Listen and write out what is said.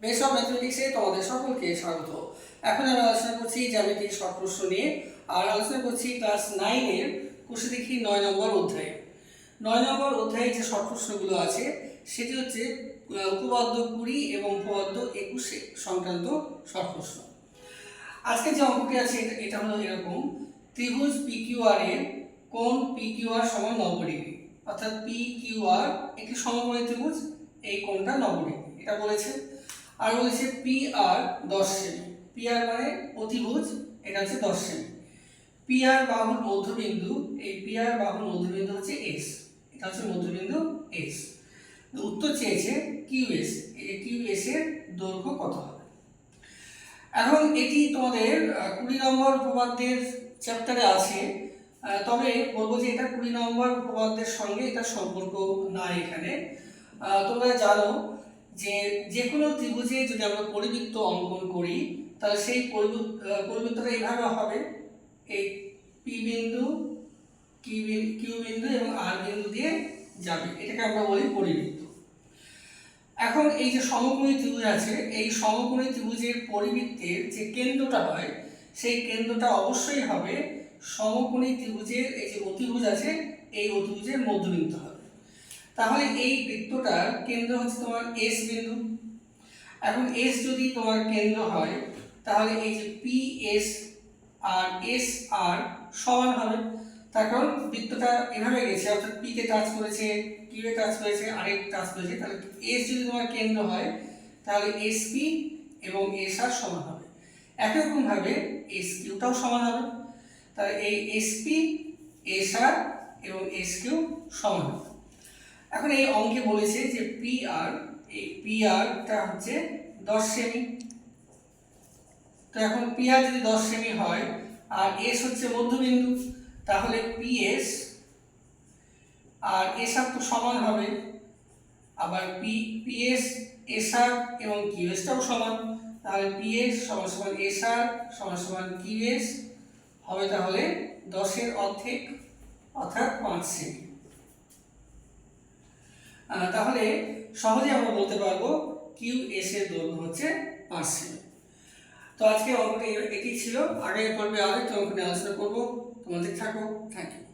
Base of ম্যাথমেটিক্সে তোমাদের সকলকে স্বাগত। এখন আমরা আলোচনা করছি জ্যামিতিক শর্ট নিয়ে, আর আলোচনা করছি ক্লাস নাইনের কোষে দেখি নয় নম্বর অধ্যায়ে। নয় নম্বর অধ্যায়ে যে শর্ট আছে, সেটি হচ্ছে উপপাদ্য কুড়ি এবং উপপাদ্য একুশে সংক্রান্ত শর্ট আজকে যে অঙ্কটি আছে, এটা- হলো এরকম, ত্রিভুজ পি আর এর কোণ পি সমান নব্বই ডিগ্রি। অর্থাৎ পি কিউ একটি সমকোণী ত্রিভুজ, এই কোণটা নব্বই ডিগ্রি। এটা বলেছে। আর বলেছে পি আর দশ সেমি পি আর মানে অতিভুজ, এটা হচ্ছে দশ সেমি পি আর বাহুর মধ্যবিন্দু, এই পি আর বাহুর মধ্যবিন্দু হচ্ছে এস এটা হচ্ছে মধ্যবিন্দু এস উত্তর চেয়েছে কিউ এস এই কিউ এস এর দৈর্ঘ্য কত হবে? এখন এটি তোমাদের কুড়ি নম্বর উপপাদ্যের চ্যাপ্টারে আছে। তবে বলব যে এটা কুড়ি নম্বর উপপাদ্যের সঙ্গে এটা সম্পর্ক নাই এখানে। তোমরা জানো যে যে কোনো ত্রিভুজে যদি আমরা পরিবৃত্ত অঙ্কন করি, তাহলে সেই পরিবৃত্ত পরিবৃত্তটা এইভাবে হবে। এই পি বিন্দু কিউ বিন্দু এবং আর বিন্দু দিয়ে যাবে। এটাকে আমরা বলি পরিবৃত্ত। এখন এই যে সমকোণী ত্রিভুজ আছে, এই সমকোণী ত্রিভুজের পরিবৃত্তের যে কেন্দ্রটা হয়, সেই কেন্দ্রটা অবশ্যই হবে সমকোণী ত্রিভুজের এই যে অতিভুজ আছে, এই অতিভুজের মধ্যবিন্দু হবে। তাহলে এই বৃত্তটার কেন্দ্র হচ্ছে তোমার এস বিন্দু। এখন এস যদি তোমার কেন্দ্র হয়, তাহলে এই যে পি এস আর এস আর সমান হবে। তার কারণ বৃত্তটা এভাবে গেছে, অর্থাৎ পি কে টাচ করেছে কিউ এ টাচ করেছে আর এ টাচ করেছে। তাহলে এস যদি তোমার কেন্দ্র হয়, তাহলে এস পি এবং এস আর সমান হবে। একই রকম ভাবে এস কিউটাও সমান হবে। তাহলে এই এস পি এস আর এবং এস কিউ সমান হবে। এখন এই অঙ্কে বলেছে যে পি আর এই পি আরটা হচ্ছে দশ সেমি তো এখন পি আর যদি দশ সেমি হয় আর এস হচ্ছে মধ্যবিন্দু, তাহলে পি এস আর এস আর তো সমান হবে। আবার P P S S R এবং কিউ এসটাও সমান। তাহলে পি এস সমান সমান এস আর সমান সমান কিউ এস হবে তাহলে দশের অর্ধেক, অর্থাৎ পাঁচ সেমি তাহলে সহজে আমরা বলতে পারব কিউ এস এর দৈর্ঘ্য হচ্ছে পাঁচ সেমি তো আজকে অঙ্কটি এটি ছিল। আগে পর্বে আরেকটা অঙ্ক নিয়ে আলোচনা করব। তোমাদের থাকো। Thank you